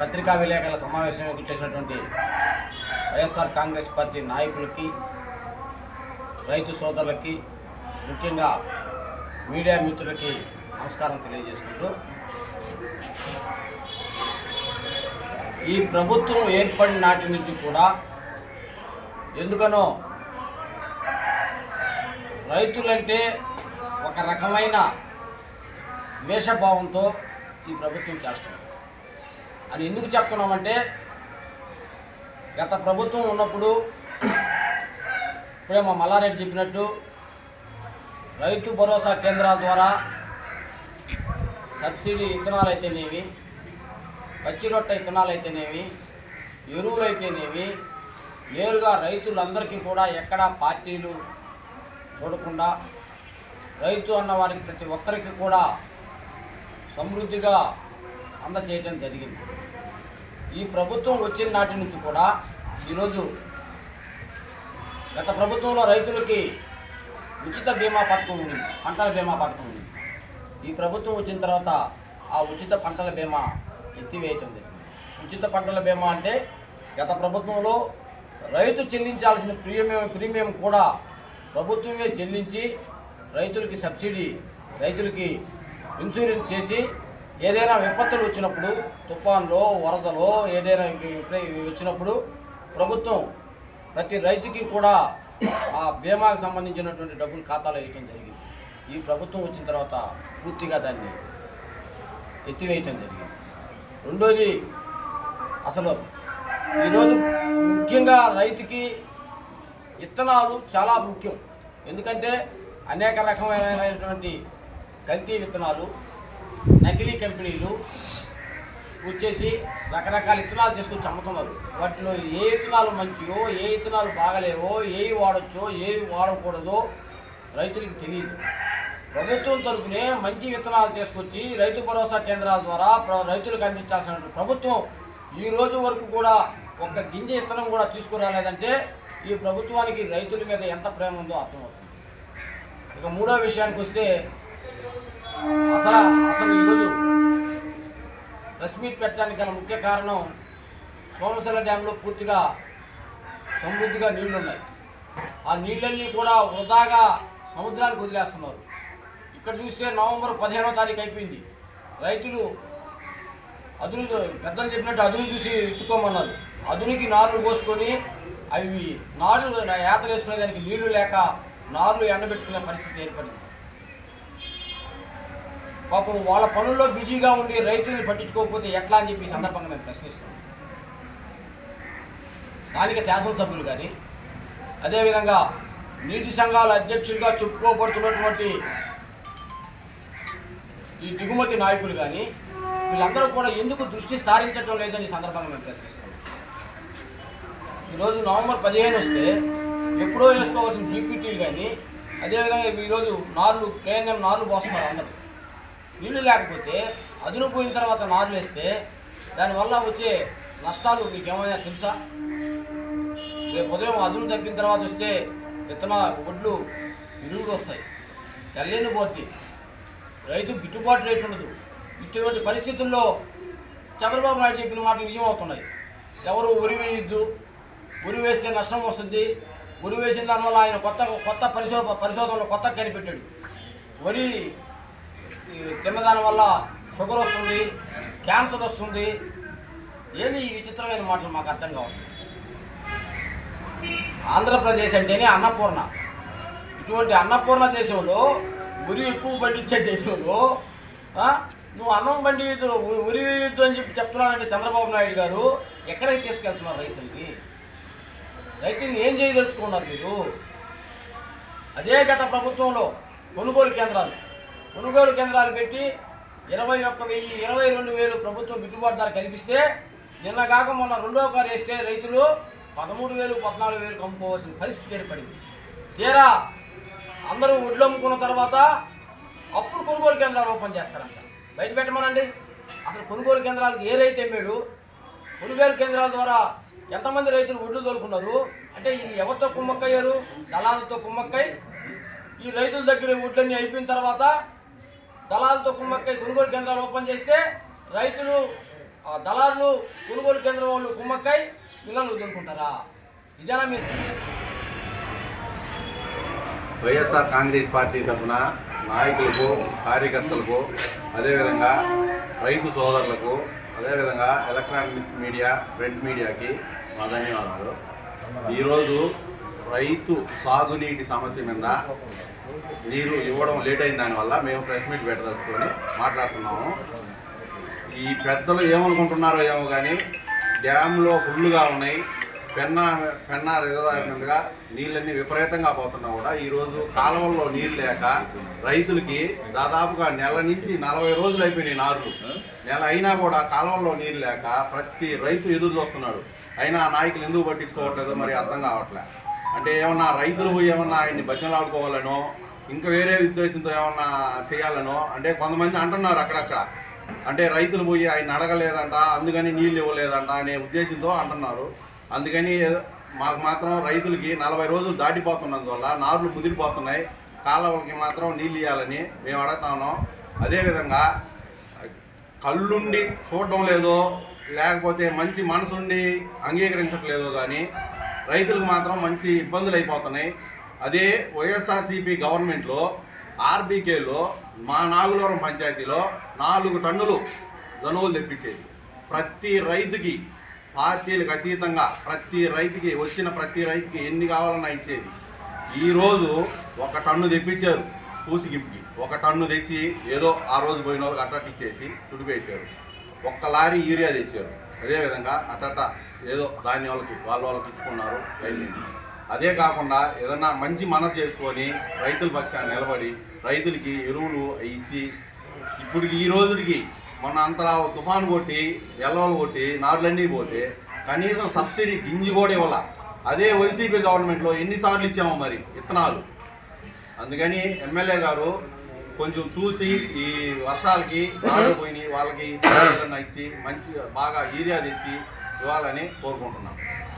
పత్రికా విలేకరుల సమావేశం చేసినటువంటి వైఎస్ఆర్ కాంగ్రెస్ పార్టీ నాయకులకి రైతు సోదరులకి ముఖ్యంగా మీడియా మిత్రులకి నమస్కారం తెలియజేసుకుంటూ ఈ ప్రభుత్వం ఏర్పడిన నాటి నుంచి కూడా ఎందుకనో రైతులంటే ఒక రకమైన వేషభావంతో ఈ ప్రభుత్వం చేస్తుంది. అని ఎందుకు చెప్తున్నామంటే గత ప్రభుత్వం ఉన్నప్పుడు ఇప్పుడే మా మల్లారెడ్డి చెప్పినట్టు రైతు భరోసా కేంద్రాల ద్వారా సబ్సిడీ విత్తనాలు అయితేనేవి పచ్చి రొట్టె విత్తనాలు అయితేనేవి ఎరువులు అయితేనేవి నేరుగా రైతులందరికీ కూడా ఎక్కడా పార్టీలు చూడకుండా రైతు అన్న వారికి ప్రతి ఒక్కరికి కూడా సమృద్ధిగా అందచేయటం జరిగింది. ఈ ప్రభుత్వం వచ్చిన నాటి నుంచి కూడా ఈరోజు గత ప్రభుత్వంలో రైతులకి ఉచిత బీమా పథకం ఉంది పంటల బీమా పథకం ఉంది. ఈ ప్రభుత్వం వచ్చిన తర్వాత ఆ ఉచిత పంటల బీమా ఎత్తివేయటం జరిగింది. ఉచిత పంటల బీమా అంటే గత ప్రభుత్వంలో రైతు చెల్లించాల్సిన ప్రీమియం ప్రీమియం కూడా ప్రభుత్వమే చెల్లించి రైతులకి సబ్సిడీ రైతులకి ఇన్సూరెన్స్ చేసి ఏదైనా విపత్తులు వచ్చినప్పుడు తుఫాన్లో వరదలో ఏదైనా వచ్చినప్పుడు ప్రభుత్వం ప్రతి రైతుకి కూడా ఆ బీమాకు సంబంధించినటువంటి డబ్బులు ఖాతాలో వేయటం జరిగింది. ఈ ప్రభుత్వం వచ్చిన తర్వాత పూర్తిగా దాన్ని ఎత్తివేయటం జరిగింది. రెండోది అసలు ఈరోజు ముఖ్యంగా రైతుకి విత్తనాలు చాలా ముఖ్యం. ఎందుకంటే అనేక రకమైనటువంటి కల్తీ విత్తనాలు నకిలీ కంపెనీలు వచ్చేసి రకరకాల ఇత్తనాలు తీసుకొచ్చి అమ్ముతున్నారు వాటిలో ఏ విత్తనాలు మంచియో ఏ విత్తనాలు బాగలేవో ఏవి వాడచ్చో ఏవి వాడకూడదో రైతులకు తెలియదు. ప్రభుత్వం తరఫునే మంచి విత్తనాలు తీసుకొచ్చి రైతు భరోసా కేంద్రాల ద్వారా ప్ర- రైతులకు అందించాల్సిన ప్రభుత్వం ఈ రోజు వరకు కూడా ఒక్క గింజ విత్తనం కూడా తీసుకురాలేదంటే ఈ ప్రభుత్వానికి రైతుల మీద ఎంత ప్రేమ ఉందో అర్థమవుతుంది. ఇక మూడో విషయానికి వస్తే అసలు అసలు ఈరోజు రష్మీట్ మీట్ పెట్టడానికి గల ముఖ్య కారణం సోమశల డ్యాంలో పూర్తిగా సమృద్ధిగా నీళ్ళున్నాయి. ఆ నీళ్ళన్నీ కూడా వృధాగా సముద్రానికి వదిలేస్తున్నారు. ఇక్కడ చూస్తే నవంబర్ పదిహేనో తారీఖు అయిపోయింది. రైతులు అదును పెద్దలు చెప్పినట్టు అదును చూసి ఎత్తుకోమన్నారు. అదునికి నార్లు పోసుకొని అవి నారులు యాత్ర వేసుకునే దానికి నీళ్ళు లేక నార్లు ఎండబెట్టుకునే పరిస్థితి ఏర్పడింది. పాపం వాళ్ళ పనుల్లో బిజీగా ఉండి రైతుల్ని పట్టించుకోకపోతే ఎట్లా అని చెప్పి సందర్భంగా నేను ప్రశ్నిస్తున్నాను. స్థానిక శాసనసభ్యులు కానీ అదేవిధంగా నీటి సంఘాల అధ్యక్షులుగా చెప్పుకోబడుతున్నటువంటి ఈ దిగుమతి నాయకులు కానీ వీళ్ళందరూ కూడా ఎందుకు దృష్టి సారించడం లేదని సందర్భంగా మేము ప్రశ్నిస్తున్నాం ఈరోజు నవంబర్ పదిహేను వస్తే ఎప్పుడో వేసుకోవాల్సిన జీపీటీలు కానీ అదేవిధంగా ఈరోజు నార్లు కేఎన్ఎం నార్లు పోస్తున్నారు అందరూ. నీళ్ళు లేకపోతే అదును పోయిన తర్వాత నారు వేస్తే దానివల్ల వచ్చే నష్టాలు మీకు ఏమైనా తెలుసా? రేపు ఉదయం అదును తప్పిన తర్వాత వస్తే విత్తన ఒడ్లు విరుగుడు వస్తాయి. తెల్లని పోద్ది. రైతు గిట్టుబాటు రేటు ఉండదు. ఇటువంటి పరిస్థితుల్లో చంద్రబాబు నాయుడు చెప్పిన మాటలు నిజమవుతున్నాయి. ఎవరు ఉరి వేయొద్దు. ఉరి వేస్తే నష్టం వస్తుంది. ఉరి వేసిన దానివల్ల ఆయన కొత్త కొత్త పరిశో పరిశోధనలో కొత్త కనిపెట్టాడు. వరి తిన్నదాని వల్ల షుగర్ వస్తుంది క్యాన్సర్ వస్తుంది. ఏది ఈ విచిత్రమైన మాటలు మాకు అర్థం కావాలి ఆంధ్రప్రదేశ్ అంటేనే అన్నపూర్ణ. ఇటువంటి అన్నపూర్ణ దేశంలో ఉరి ఎక్కువ పండించే దేశంలో నువ్వు అన్నం బండి ఉరి వేయొద్దు అని చెప్పి చెప్తున్నానంటే చంద్రబాబు నాయుడు గారు ఎక్కడికి తీసుకెళ్తున్నారు రైతులకి రైతుల్ని ఏం చేయదలుచుకున్నారు మీరు? అదే గత ప్రభుత్వంలో కొనుగోలు కేంద్రాలు. కొనుగోలు కేంద్రాలు పెట్టి ఇరవై ఒక్క వెయ్యి ఇరవై రెండు వేలు ప్రభుత్వం గిట్టుబాటు ధర కల్పిస్తే నిన్న కాక మొన్న రెండో కారు వేస్తే రైతులు పదమూడు వేలు పద్నాలుగు వేలు అమ్ముకోవాల్సిన పరిస్థితి ఏర్పడింది. తీరా అందరూ ఒడ్లు అమ్ముకున్న తర్వాత అప్పుడు కొనుగోలు కేంద్రాలు ఓపెన్ చేస్తారంట. బయట పెట్టమనండి. అసలు కొనుగోలు కేంద్రాలకు ఏ రైతు ఎమ్మాడు కొనుగోలు కేంద్రాల ద్వారా ఎంతమంది రైతులు ఒడ్లు తోలుకున్నారు? అంటే ఈ ఎవరితో కుమ్మక్కయ్యారు? దళాలతో కుమ్మక్కై ఈ రైతుల దగ్గర ఒడ్లన్నీ అయిపోయిన తర్వాత దళాలతో కుమ్మక్కై కొనుగోలు కేంద్రాలు ఓపెన్ చేస్తే రైతులు ఆ దళారులు కొనుగోలు కేంద్రం వాళ్ళు కుమ్మక్కై పిల్లలు వదులుకుంటారా? ఇదేనా మీరు? వైఎస్ఆర్ కాంగ్రెస్ పార్టీ తరఫున నాయకులకు కార్యకర్తలకు అదేవిధంగా రైతు సోదరులకు అదేవిధంగా ఎలక్ట్రానిక్ మీడియా ప్రింట్ మీడియాకి మా ధన్యవాదాలు. ఈరోజు రైతు సాగునీటి సమస్య మీద నీరు ఇవ్వడం లేట్ అయిన దానివల్ల మేము ప్రెస్ మీట్ పెట్టదలుచుకొని మాట్లాడుతున్నాము. ఈ పెద్దలు ఏమనుకుంటున్నారో ఏమో కానీ డ్యాంలో ఫుల్గా ఉన్నాయి. పెన్నా పెన్నా రిజర్వాయర్ నీళ్ళన్నీ విపరీతంగా పోతున్నా కూడా ఈరోజు కాలువల్లో నీళ్ళు లేక రైతులకి దాదాపుగా నెల నుంచి నలభై రోజులు అయిపోయినాయి నారులు. నెల అయినా కూడా కాలువల్లో నీళ్ళు లేక ప్రతి రైతు ఎదురు చూస్తున్నాడు. అయినా నాయకులు ఎందుకు పట్టించుకోవట్లేదు మరి అర్థం కావట్లేదు అంటే ఏమన్నా రైతులు పోయి ఏమన్నా ఆయన్ని బతిమలాడుకోవాలనో ఇంకా వేరే ఉద్దేశంతో ఏమన్నా చేయాలనో అంటే కొంతమంది అంటున్నారు అక్కడక్కడ. అంటే రైతులు పోయి ఆయన అడగలేదంట అందుకని నీళ్ళు ఇవ్వలేదంట అనే ఉద్దేశంతో అంటున్నారు. అందుకని మాకు మాత్రం రైతులకి నలభై రోజులు దాటిపోతున్నందువల్ల నార్లు ముదిరిపోతున్నాయి. కాలువలకి మాత్రం నీళ్ళు ఇవ్వాలని మేము అడుగుతా ఉన్నాం. అదేవిధంగా కళ్ళుండి చూడడం లేదో లేకపోతే మంచి మనసుండి అంగీకరించట్లేదో కానీ రైతులకు మాత్రం మంచి ఇబ్బందులు అయిపోతున్నాయి. అదే వైఎస్ఆర్సీపీ గవర్నమెంట్లో ఆర్బీకేలో మా నాగులవరం పంచాయతీలో నాలుగు టన్నులు జనువులు తెప్పించేది. ప్రతి రైతుకి పార్టీలకు అతీతంగా ప్రతి రైతుకి వచ్చిన ప్రతి రైతుకి ఎన్ని కావాలన్నా ఇచ్చేది. ఈరోజు ఒక టన్ను తెప్పించారు పూసిగిప్పికి ఒక టన్ను తెచ్చి ఏదో ఆ రోజు పోయిన వాళ్ళకి అట్టట్టు ఇచ్చేసి తుడిపేశారు. ఒక్క లారీ యూరియా తెచ్చారు. అదేవిధంగా అట్టట్ట ఏదో దాని వాళ్ళకి వాళ్ళ వాళ్ళకి ఇచ్చుకున్నారు అయిపోయింది అదే కాకుండా ఏదన్నా మంచి మనసు చేసుకొని రైతుల పక్షాన్ని నిలబడి రైతులకి ఎరువులు ఇచ్చి ఇప్పటికి ఈ రోజుకి మొన్న అంతలా తుఫాను కొట్టి ఎల్లవలు కొట్టి నారులన్నీ పోతే కనీసం సబ్సిడీ గింజి కూడా ఇవ్వాల. అదే వైసీపీ గవర్నమెంట్లో ఎన్నిసార్లు ఇచ్చామో మరి విత్తనాలు. అందుకని ఎమ్మెల్యే గారు కొంచెం చూసి ఈ వర్షాలకి పోయి వాళ్ళకి ఏదన్నా ఇచ్చి మంచి బాగా ఏరియా తెచ్చి ఇవ్వాలని కోరుకుంటున్నాం.